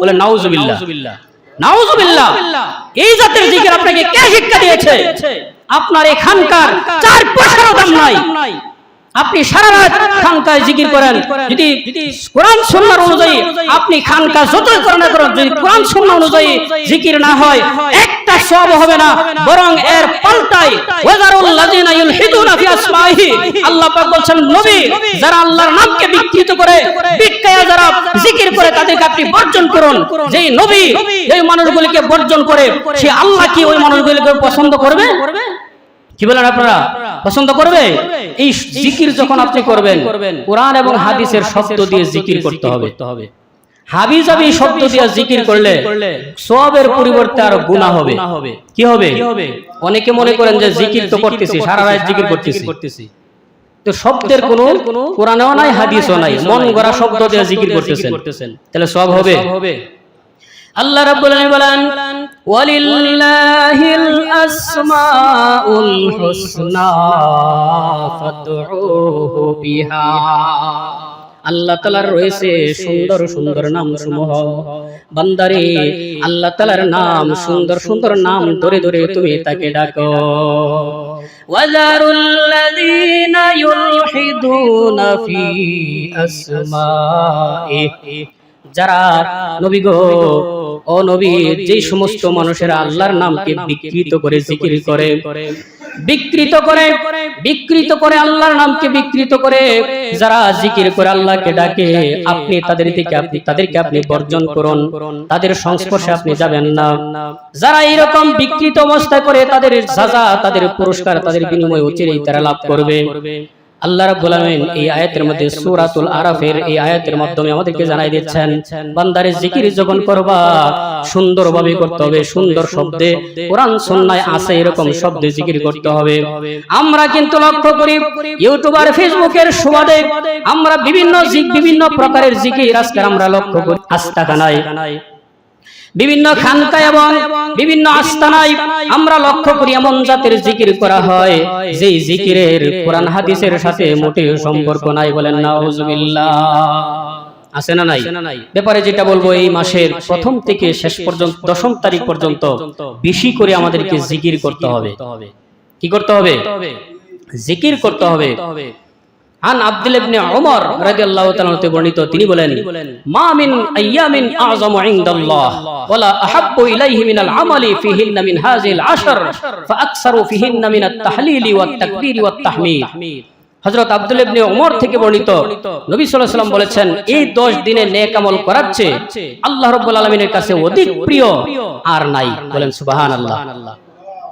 বলে নাউজুবিল্লাহ নাউজুবিল্লাহ এই জাতের জিকির আপনাকে কে শিক্ষা দিয়েছে? আপনার এখানকার চার পয়সারও দাম নাই। আপনি সারা রাত খানকায় জিকির করেন। যদি কোরআন সুন্নাহর অনুযায়ী আপনি খানকা যতই করেন না করেন যদি কোরআন সুন্নাহ অনুযায়ী জিকির না হয় একটা সব হবে না, বরং এর ইউলহিদুনা ফি আসমাইহি। আল্লাহ পাক বলছেন, নবী, যারা আল্লাহর নামকে বিকৃত করে যারা জিকির করে আপনি বর্জন করুন। যেই নবী এই মানুষগুলিকে বর্জন করে, সে আল্লাহ কি ওই মানুষগুলিকে পছন্দ করবে? কি বলেন আপনারা? পছন্দ করবে? এই জিকির যখন আপনি করবেন, কোরআন এবং হাদিসের শব্দ দিয়ে জিকির করতে হবে। হাবি যাবি শব্দ দিয়ে জিকির করলে সবের পরিবর্তে আরও গুনাহ হবে। কি হবে? অনেকে মনে করেন যে জিকির তো করতেছি সারা রাত জিকির করতেছি। তো শব্দের কোনো কোরআনেও নাই হাদিসও নাই। মন গড়া শব্দ দিয়ে জিকির করতেছেন। তাহলে সব হবে। আল্লাহ রাব্বুল আলামিন বলেন ওয়ালিল্লাহিল আসমাউল হুসনা ফাদউহু বিহা। আল্লাহ তালার রয়েছে সুন্দর সুন্দর নাম সমূহ বান্দারে আল্লাহ তালার নাম সুন্দর সুন্দর নাম ধরে ধরে তুমি তাকে ডাকো। যারা নবী গো ও নবী যে সমস্ত মানুষেরা আল্লাহর নামকে বিকৃত করে জিকির করে বিকৃত করে বিকৃত করে আল্লাহর নামকে বিকৃত করে যারা জিকির করে আল্লাহকে ডাকে, আপনি তাদের থেকে আপনি তাদেরকে আপনি বর্জন করুন। তাদের সংস্পর্শে আপনি যাবেন না। যারা এরকম বিকৃত অবস্থা করে তাদের সাজা তাদের পুরস্কার, তাদের বিনিময় উচিত তারা লাভ করবে। আল্লাহ রাব্বুল আলামিন এই আয়াতের মধ্যে সূরাতুল আরাফের এই আয়াতের মাধ্যমে আমাদেরকে জানাই দিচ্ছেন, বান্দারে জিকির যখন করবা, সুন্দরভাবে করতে হবে, সুন্দর শব্দে, কোরআন সুন্নায় আছে এরকম শব্দে জিকির করতে হবে। আমরা কিন্তু লক্ষ্য করি ইউটিউব আর ফেসবুকের সুবাদে আমরা বিভিন্ন বিভিন্ন প্রকারের জিকির আজকে আমরা লক্ষ্য করি। আস্তাকানায় বিভিন্ন খানকা এবং বিভিন্ন আস্তানায় আমরা লক্ষ্য করি এমন জাতের জিকির করা হয়। যেই জিকিরের কোরআন হাদিসের সাথে মোটেও সম্পর্ক নাই বলেন নাউজুবিল্লাহ। আছে না নাই? ব্যাপারে যেটা বলব এই মাসের প্রথম থেকে শেষ পর্যন্ত দশম তারিখ পর্যন্ত বেশি করে আমাদেরকে জিকির করতে হবে। কি করতে হবে? জিকির করতে হবে। বর্ণিত, তিনি বলেন, মা মিন আইয়ামিন আযমু আব্দুল ইবনে ওমর থেকে বর্ণিত, নবী বলেছেন, এই 10 দিনে নেক আমল করার আল্লাহ রাব্বুল কাছে অধিক প্রিয় আর নাই। বলেন, সুবহানাল্লাহ।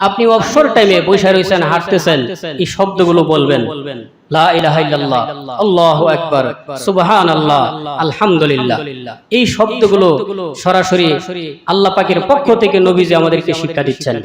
আপনি অবসর টাইমে বৈশা রয়েছেন, হাঁটতেছেন, এই শব্দগুলো বলবেন এই শব্দগুলো সরাসরি আল্লাহ পাকের পক্ষ থেকে নবীজি আমাদেরকে শিক্ষা দিচ্ছেন।